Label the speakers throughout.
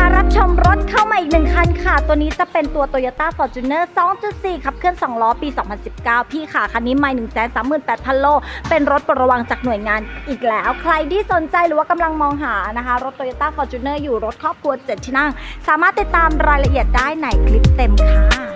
Speaker 1: มารับชมรถเข้ามาอีกหนึ่งคันค่ะ ตัวนี้จะเป็นตัว Toyota Fortuner 2.4 ขับเคลื่อน 2 ล้อ ปี 2019 พี่ค่ะ คันนี้ไม่ 1 3 8 0 0 0 โล เป็นรถประวังจากหน่วยงานอีกแล้ว ใครที่สนใจหรือว่ากำลังมองหานะคะ รถ Toyota Fortuner อยู่รถครอบครัว 7 ที่นั่ง สามารถติดตามรายละเอียดได้ในคลิปเต็มค่ะ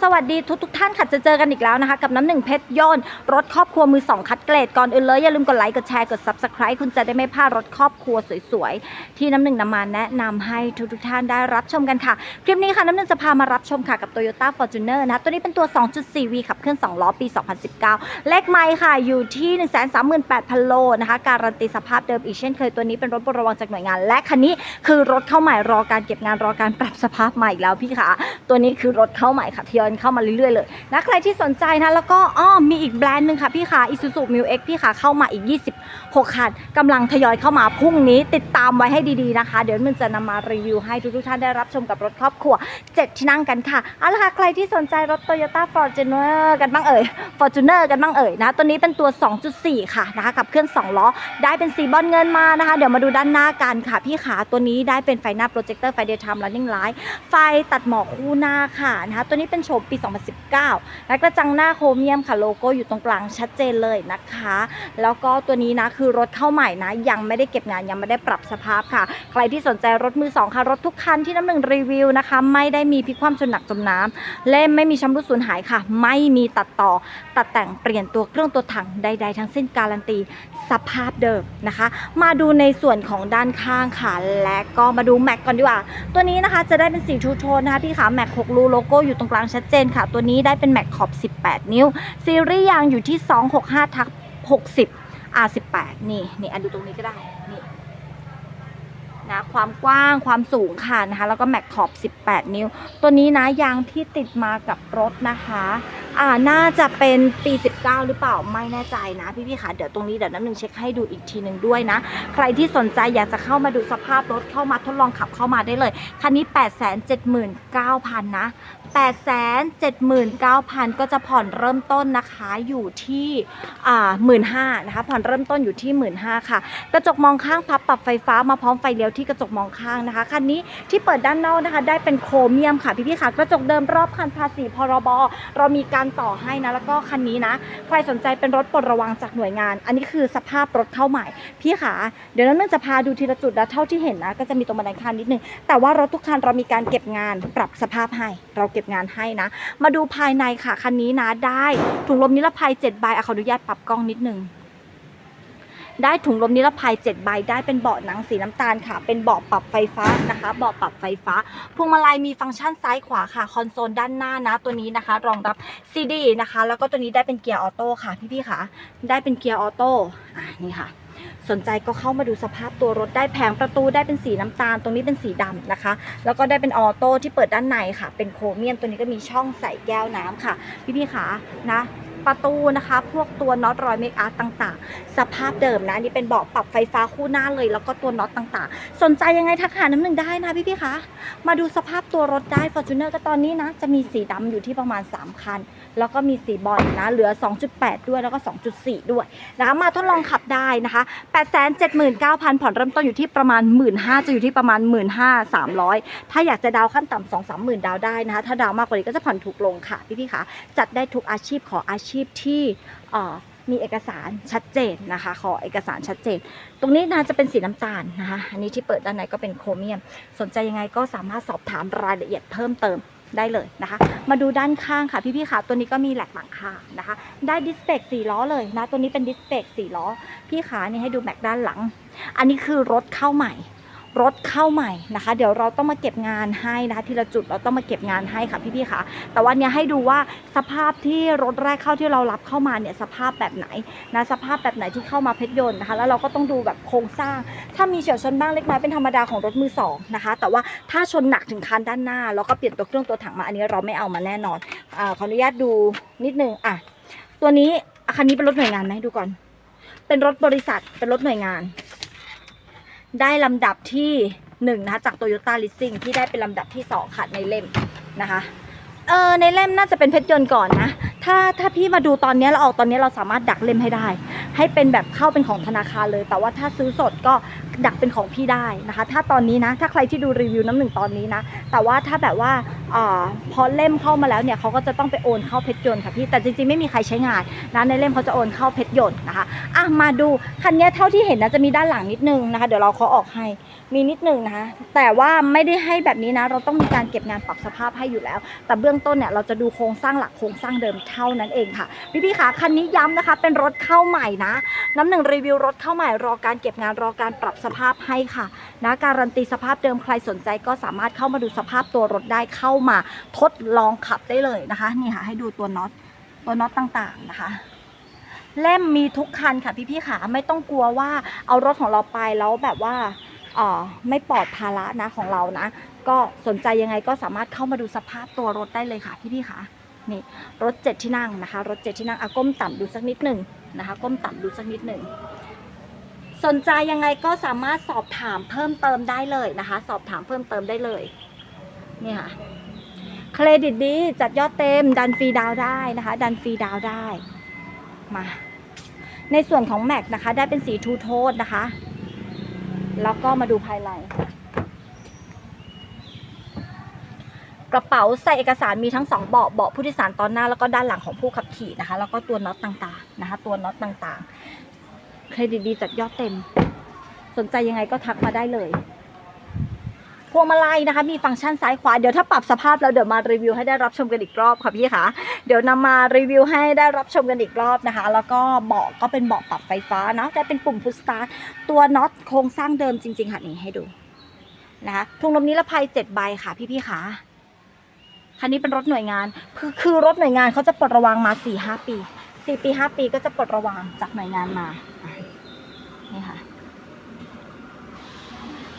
Speaker 1: สวัสดีทุกทกท่านค่ะจะเจอกันอีกแล้วนะคะ กับน้ำหนึ่งเพชรยนต์รถครอบครัวมือสองคัดเกรดก่อนอื่นเลยอย่าลืมกดไลค์กดแชร์กด subscribe คุณจะได้ไม่พลาดรถครอบครัวสวยๆ ที่น้ำหนึ่งนำมาแนะนำให้ทุกทกท่านได้รับชมกันค่ะ คลิปนี้ค่ะน้ำหนึ่งจะพามารับชมค่ะกับ Toyota Fortuner นะตัวนี้เป็นตัว 2.4V ขับเคลื่อน 2 ล้อปี 2019 เลขไมค์ค่ะอยู่ที่ 138,000 โลนะคะการันตีสภาพเดิมอีกเช่นเคยตัวนี้เป็นรถบริวารจากหน่วยงาน และคันนี้คือรถเข้าใหม่รอการเก็บงานรอการปรับสภาพใหม่อีกแล้วพี่ค่ะตัวนี้คือรถเข้าใหม่ค่ะทยอยเข้ามาเรื่อยๆเลยนะใครที่สนใจนะแล้วก็อ้อมีอีกแบรนด์หนึ่งค่ะพี่ค่ะ Isuzu m u X พี่ค่ะเข้ามาอีก 26 คันกำลังทยอยเข้ามาพรุ่งนี้ติดตามไว้ให้ดีๆนะคะ เดี๋ยวมันจะนำมารีวิวให้ทุกๆท่านได้รับชมกับรถครอบครัว 7 ที่นั่งกันค่ะเอาละค่ะใครที่สนใจรถ Toyota Fortuner กันบ้างเอ่ย Fortuner กันบ้างเอ่ยนะตัวนี้เป็นตัว 2.4 ค่ะนะคะขับเคลื่อน2ล้อ ได้เป็นสีบอลเงินมานะคะ เดี๋ยวมาดูด้านหน้ากันค่ะพี่ขาตัวนี้ได้เป็นไฟหน้าโปรเจคเตอร์ไฟเดย์ไทม์ running light ไฟตัดหมอกคู่หน้าค่ะนะคะตัวนี้เป็นโฉมปี 2019 และกระจังหน้าโครเมียมค่ะโลโก้อยู่ตรงกลางชัดเจนเลยนะคะ แล้วก็ตัวนี้นะคือรถเข้าใหม่นะ ยังไม่ได้เก็บงานยังไม่ได้ปรับสภาพค่ะ ใครที่สนใจรถมือสองค่ะ รถทุกคันที่น้ำหนึ่งรีวิวนะคะ ไม่ได้มีพิคว่ำจนหนักจมน้ำและไม่มีชำรุดสูญหายค่ะ ไม่มีตัดต่อ ตัดแต่งเปลี่ยนตัวเครื่องตัวถังใด ๆ ทั้งสิ้นการันตีสภาพเดิมนะคะ มาดูในส่วนของด้านข้างค่ะ และก็มาดูแม็กก่อนดีกว่า ตัวนี้นะคะจะได้เป็นสีทูโทนนะคะพี่ขาแม็ก6รูโลโก้อยู่ตรงกลางชัดเจนค่ะ ตัวนี้ได้เป็นแม็กขอบ 18 นิ้ว ซีรีส์ยางอยู่ที่ 265ทัก60 R18 นี่นี่อันดูตรงนี้ก็ได้นี่นะความกว้างความสูงค่ะนะคะ แล้วก็แม็กขอบ 18 นิ้ว ตัวนี้นะยางที่ติดมากับรถนะคะ อ่าน่าจะเป็นปี 19 หรือเปล่าไม่แน่ใจนะพี่ๆค่ะเดี๋ยวตรงนี้เดี๋ยวน้ำหนึ่งเช็คให้ดูอีกทีหนึ่งด้วยนะ ใครที่สนใจอยากจะเข้ามาดูสภาพรถเข้ามาทดลองขับเข้ามาได้เลย คันนี้ 879,000 นะ 879,000 ก็จะผ่อนเริ่มต้นนะคะอยู่ที่อ่า15,000นะคะผ่อนเริ่มต้นอยู่ที่ 15,000ค่ะ กระจกมองข้างพับปรับไฟฟ้ามาพร้อมไฟเลี้ยวที่กระจกมองข้างนะคะคันนี้ที่เปิดด้านนอกนะคะ ได้เป็นโครเมียมค่ะพี่ๆค่ะกระจกเดิมรอบคันภาษีพรบเรามีการต่อให้นะแล้วก็คันนี้นะ ใครสนใจเป็นรถปลดระวังจากหน่วยงาน อันนี้คือสภาพรถเข้าใหม่ พี่ขาเดี๋ยวน้ำนึ่งจะพาดูทีละจุดแล้วเท่าที่เห็นนะ ก็จะมีตรงบันไดคันนิดนึงแต่ว่ารถทุกคันเรามีการเก็บงานปรับสภาพให้ เราเก็บงานให้นะ มาดูภายในค่ะคันนี้นะได้ถุงลมนิรภัย7ใบอะขออนุญาตปรับกล้องนิดนึง ได้ถุงลมนิรภัย 7 ใบ ได้เป็นเบาะหนังสีน้ำตาลค่ะ เป็นเบาะปรับไฟฟ้านะคะ เบาะปรับไฟฟ้า พวงมาลัยมีฟังก์ชันซ้ายขวาค่ะ คอนโซลด้านหน้านะ ตัวนี้นะคะ รองรับ CD นะคะ แล้วก็ตัวนี้ได้เป็นเกียร์ออโต้ค่ะ พี่ๆค่ะ ได้เป็นเกียร์ออโต้ อะนี่ค่ะสนใจก็เข้ามาดูสภาพตัวรถได้แผงประตูได้เป็นสีน้ำตาล ตรงนี้เป็นสีดำนะคะ แล้วก็ได้เป็นออโต้ที่เปิดด้านในค่ะ เป็นโครเมียมตัวนี้ก็มีช่องใส่แก้วน้ำค่ะ พี่ๆค่ะนะ ประตูนะคะ พวกตัวน็อตรอยเมคอาร์ตต่างๆ สภาพเดิมนะ อันนี่เป็นเบาะปรับไฟฟ้าคู่หน้าเลย แล้วก็ตัวน็อตต่างๆ สนใจยังไงทักหาน้ำหนึ่งได้นะพี่ๆคะ มาดูสภาพตัวรถได้ Fortuner ก็ตอนนี้นะ จะมีสีดำอยู่ที่ประมาณ 3 คัน แล้วก็มีสีบอลนะ เหลือ 2.8 ด้วยแล้วก็ 2.4 ด้วยนะคะมาทดลองขับได้นะคะ879,000 ผ่อนเริ่มต้นอยู่ที่ประมาณ 15,000จะอยู่ที่ประมาณ 15,300ถ้าอยากจะดาวขั้นต่ำ2 3 0 0 0 0ดาวได้นะคะถ้าดาวมากกว่านี้ก็จะผ่อนถูกลงค่ะพี่ๆคะจัดได้ทุกอาชีพขออาชีพที่เอ่มีเอกสารชัดเจนนะคะ ขอเอกสารชัดเจน ตรงนี้นะจะเป็นสีน้ำตาลนะคะ อันนี้ที่เปิดด้านในก็เป็นโครเมียม สนใจยังไงก็สามารถสอบถามรายละเอียดเพิ่มเติมได้เลยนะคะ มาดูด้านข้างค่ะพี่ๆค่ะ ตัวนี้ก็มีแหลกหลังคานะคะ ได้ดิสเบรกสี่ล้อเลยนะ ตัวนี้เป็นดิสเบรกสี่ล้อ พี่ขานี่ให้ดูแม็กด้านหลัง อันนี้คือรถเข้าใหม่ รถเข้าใหม่นะคะ เดี๋ยวเราต้องมาเก็บงานให้นะคะทีละจุดเราต้องมาเก็บงานให้ค่ะพี่ๆค่ะ แต่ว่าเนี้ให้ดูว่าสภาพที่รถแรกเข้าที่เรารับเข้ามาเนี่ยสภาพแบบไหนนะสภาพแบบไหนที่เข้ามาเพชรยนต์นะคะแล้วเราก็ต้องดูแบบโครงสร้าง ถ้ามีเฉียวชนบ้างเล็กน้อยเป็นธรรมดาของรถมือสองนะคะแต่ว่าถ้าชนหนักถึงคันด้านหน้าแล้วก็เปลี่ยนตัวเครื่องตัวถังมาอันนี้เราไม่เอามาแน่นอนอขออนุญาตดูนิดนึงอะตัวนี้คันนี้เป็นรถหน่วยงานไหมดูก่อน เป็นรถบริษัทเป็นรถหน่วยงาน ได้ลำดับที่หนึ่งนะคะจาก Toyota Leasing ที่ได้เป็นลำดับที่สองค่ะในเล่มนะคะเออในเล่มน่าจะเป็นเพชรยนต์ก่อนนะ ถ้าถ้าพี่มาดูตอนนี้เราออกตอนนี้เราสามารถดักเล่มให้ได้ ให้เป็นแบบเข้าเป็นของธนาคารเลย แต่ว่าถ้าซื้อสดก็ดักเป็นของพี่ได้นะคะ ถ้าตอนนี้นะ ถ้าใครที่ดูรีวิวน้ำหนึ่งตอนนี้นะ แต่ว่าถ้าแบบว่าอาพอเล่มเข้ามาแล้วเนี่ยเขาก็จะต้องไปโอนเข้าเพชรยนต์ค่ะพี่แต่จริงๆไม่มีใครใช้งานนะในเล่มเขาจะโอนเข้าเพชรยนต์นะคะ อะมาดูคันนี้เท่าที่เห็นนะจะมีด้านหลังนิดนึงนะคะ เดี๋ยวเราเขาออกให้มีนิดนึงนะคะแต่ว่าไม่ได้ให้แบบนี้นะ เราต้องมีการเก็บงานปรับสภาพให้อยู่แล้ว แต่เบื้องต้นเนี่ยเราจะดูโครงสร้างหลักโครงสร้างเดิมเท่านั้นเองค่ะ พี่พี่ๆคะคันนี้ย้ำนะคะ เป็นรถเข้าใหม่นะ น้ำหนึ่งรีวิวรถเข้าใหม่รอการเก็บงานรอการปรับสภาพให้ค่ะนะการันตีสภาพเดิมใครสนใจก็สามารถเข้ามาดูสภาพตัวรถได้เข้ามา ทดลองขับได้เลยนะคะ นี่ค่ะให้ดูตัวน็อตตัวน็อตต่างๆนะคะ เล่มมีทุกคันค่ะพี่ๆค่ะไม่ต้องกลัวว่าเอารถของเราไปแล้วแบบว่าเออไม่ปลอดภาระนะของเรานะ ก็สนใจยังไงก็สามารถเข้ามาดูสภาพตัวรถได้เลยค่ะพี่ๆค่ะนี่รถเจ็ดที่นั่งนะคะ รถเจ็ดที่นั่งอะก้มต่ำดูสักนิดหนึ่งนะคะก้มต่ำดูสักนิดหนึ่งสนใจยังไงก็สามารถสอบถามเพิ่มเติมได้เลยนะคะ สอบถามเพิ่มเติมได้เลยนี่ค่ะเครดิตดีจัดยอดเต็มดันฟรีดาวได้นะคะ ดันฟรีดาวได้ มา ในส่วนของแม็กนะคะ ได้เป็นสีทูโทนนะคะ แล้วก็มาดูภายในกระเป๋าใส่เอกสารมีทั้งสองเบาะเบาะผู้โดยสารตอนหน้าแล้วก็ด้านหลังของผู้ขับขี่นะคะ แล้วก็ตัวน็อตต่างๆนะคะ ตัวน็อตต่างๆ เครดิตดีจัดยอดเต็ม สนใจยังไงก็ทักมาได้เลย พวงมาลัยนะคะ มีฟังก์ชันซ้ายขวา เดี๋ยวถ้าปรับสภาพแล้วเดี๋ยวมารีวิวให้ได้รับชมกันอีกรอบค่ะพี่คะเดี๋ยวนำมารีวิวให้ได้รับชมกันอีกรอบนะคะ แล้วก็เบาะก็เป็นเบาะปรับไฟฟ้าเนาะแต่เป็นปุ่มพุชสตาร์ทตัวน็อตโครงสร้างเดิมจริงๆค่ะนี่ให้ดูนะคะถุงลมนิรภัยเจ็ดใบค่ะพี่ๆค่ะคันนี้เป็นรถหน่วยงานคือคือรถหน่วยงานเขาจะปลดระวางมาสี่ห้าปีสี่ปีห้าปีก็จะปลดระวางจากหน่วยงานมานี่ค่ะ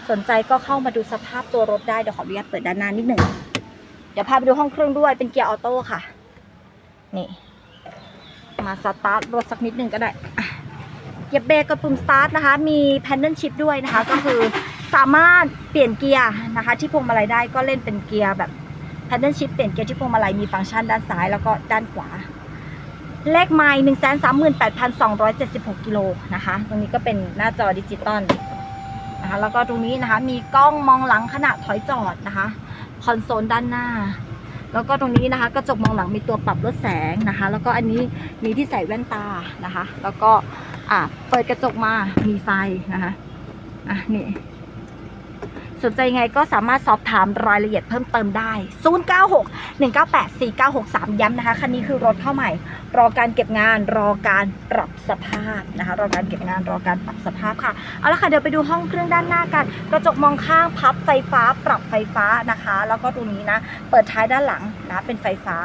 Speaker 1: สนใจก็เข้ามาดูสภาพตัวรถได้ เดี๋ยวขออนุญาตเปิดด้านหน้านิดหนึ่ง เดี๋ยวพาไปดูห้องเครื่องด้วย เป็นเกียร์ออโต้ค่ะ นี่ มาสตาร์ทรถสักนิดหนึ่งก็ได้อะเหยียบเบรกกับปุ่มสตาร์ทนะคะ มีแพนเดิลชิพด้วยนะคะ ก็คือสามารถเปลี่ยนเกียร์นะคะ ที่พวงมาลัยได้ก็เล่นเป็นเกียร์แบบแพนเดิลชิพเปลี่ยนเกียร์ที่พวงมาลัยมีฟังก์ชันด้านซ้ายแล้วก็ด้านขวา เลขไมล์หนึ่งแสนสามหมื่นแปดพันสองร้อยเจ็ดสิบหกกิโลนะคะ ตรงนี้ก็เป็นหน้าจอดิจิตอล นะคะแล้วก็ตรงนี้นะคะมีกล้องมองหลังขณะถอยจอดนะคะคอนโซลด้านหน้า แล้วก็ตรงนี้นะคะกระจกมองหลังมีตัวปรับลดแสงนะคะ แล้วก็อันนี้มีที่ใส่แว่นตานะคะ แล้วก็อ่าเปิดกระจกมามีไฟนะคะอะนี่ สนใจยังไงก็สามารถสอบถามรายละเอียดเพิ่มเติมได้ 096 198 4963 ย้ำนะคะ คันนี้คือรถเข้าใหม่ รอการเก็บงาน รอการปรับสภาพนะคะ รอการเก็บงาน รอการปรับสภาพค่ะ เอาละค่ะ เดี๋ยวไปดูห้องเครื่องด้านหน้ากัน กระจกมองข้างพับไฟฟ้า ปรับไฟฟ้านะคะ แล้วก็ตรงนี้นะ เปิดท้ายด้านหลังนะ เป็นไฟฟ้า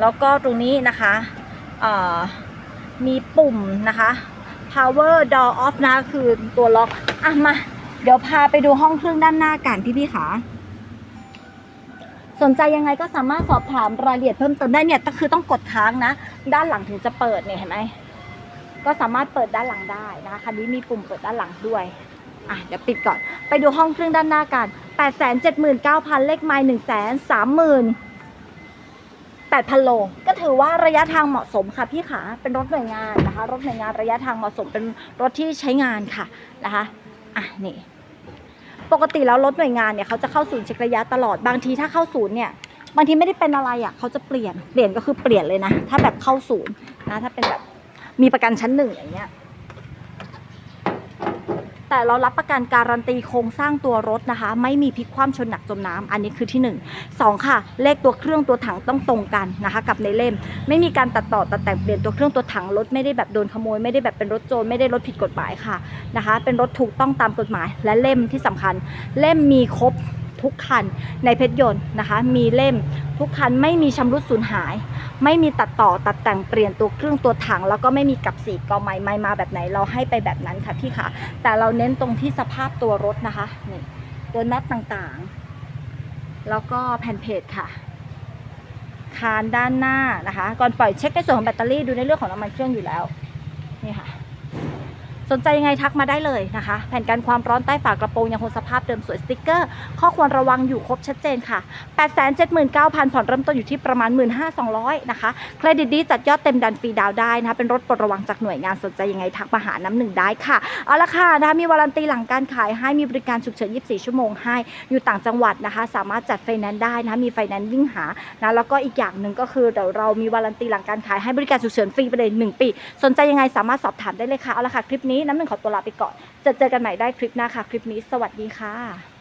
Speaker 1: แล้วก็ตรงนี้นะคะมีปุ่มนะคะ power door off นะ คือตัวล็อก อะ มา เดี๋ยวพาไปดูห้องเครื่องด้านหน้ากันพี่พี่ๆค่ะสนใจยังไงก็สามารถสอบถามรายละเอียดเพิ่มเติมได้เนี่ยก็คือต้องกดค้างนะ ด้านหลังถึงจะเปิดเนี่ยเห็นไหมก็สามารถเปิดด้านหลังได้นะคะคันนี้มีปุ่มเปิดด้านหลังด้วยอะเดี๋ยวปิดก่อน ไปดูห้องเครื่องด้านหน้ากัน 8 7 9 0 0 0 เลขไมล์1 3 0 0 0 8,000 โล ก็ถือว่าระยะทางเหมาะสมค่ะพี่ขาเป็นรถหน่วยงานนะคะ รถหน่วยงานระยะทางเหมาะสมเป็นรถที่ใช้งานค่ะนะคะ อะนี่ ปกติแล้วรถหน่วยงานเนี่ยเขาจะเข้าศูนย์เช็คระยะตลอดบางทีถ้าเข้าศูนย์เนี่ยบางทีไม่ได้เป็นอะไรอะเขาจะเปลี่ยนเปลี่ยนก็คือเปลี่ยนเลยนะ ถ้าแบบเข้าศูนย์นะถ้าเป็นแบบมีประกันชั้นหนึ่งอย่างเงี้ย แต่เรารับประกันการันตีโครงสร้างตัวรถนะคะ ไม่มีพลิกคว่ำชนหนักจมน้ำอันนี้คือที่หนึ่งสองค่ะ เลขตัวเครื่องตัวถังต้องตรงกันนะคะ กับในเล่ม ไม่มีการตัดต่อตัดแต่งเปลี่ยนตัวเครื่องตัวถังรถไม่ได้แบบโดนขโมยไม่ได้แบบเป็นรถโจรไม่ได้รถผิดกฎหมายค่ะนะคะ เป็นรถถูกต้องตามกฎหมาย และเล่มที่สำคัญ เล่มมีครบ ทุกคันในเพชรยนต์นะคะ มีเล่มทุกคันไม่มีชำรุดสูญหาย ไม่มีตัดต่อตัดแต่งเปลี่ยนตัวเครื่องตัวถัง แล้วก็ไม่มีกับสีกอไม้ไม้มาแบบไหนเราให้ไปแบบนั้นค่ะพี่ค่ะ แต่เราเน้นตรงที่สภาพตัวรถนะคะนี่ตัวน็อตต่างๆ แล้วก็แผ่นเพจค่ะคานด้านหน้านะคะ ก่อนปล่อยเช็คในส่วนของแบตเตอรี่ดูในเรื่องของน้ำมันเครื่องอยู่แล้วนี่ค่ะ สนใจยังไงทักมาได้เลยนะคะ แผ่นกันความร้อนใต้ฝากระโปรงยังคงสภาพเดิมสวยสติกเกอร์ ข้อควรระวังอยู่ครบชัดเจนค่ะ 879,000 ผ่อนเริ่มต้นอยู่ที่ประมาณ 15,200 นะคะ เครดิตดีจัดยอดเต็มดันฟรีดาวได้นะคะ เป็นรถปลดระวังจากหน่วยงานสนใจยังไงทักมาหาน้ำหนึ่งได้ค่ะ เอาละค่ะนะคะมีวารันตีหลังการขายให้มีบริการฉุกเฉิน 24 ชั่วโมงให้ อยู่ต่างจังหวัดนะคะ สามารถจัดไฟแนนซ์ได้นะคะ มีไฟแนนซ์ยิ่งหานะ แล้วก็อีกอย่างหนึ่งก็คือเดี๋ยวเรามีวารันตีหลังการขายให้บริการฉุกเฉินฟรีไปเลย1ปี สนใจยังไงสามารถสอบถามได้เลยค่ะ เอาละค่ะคลิปนี้น้ำหนึ่งขอตัวลาไปก่อนจะเจอกันใหม่ได้คลิปหน้าค่ะ คลิปนี้สวัสดีค่ะ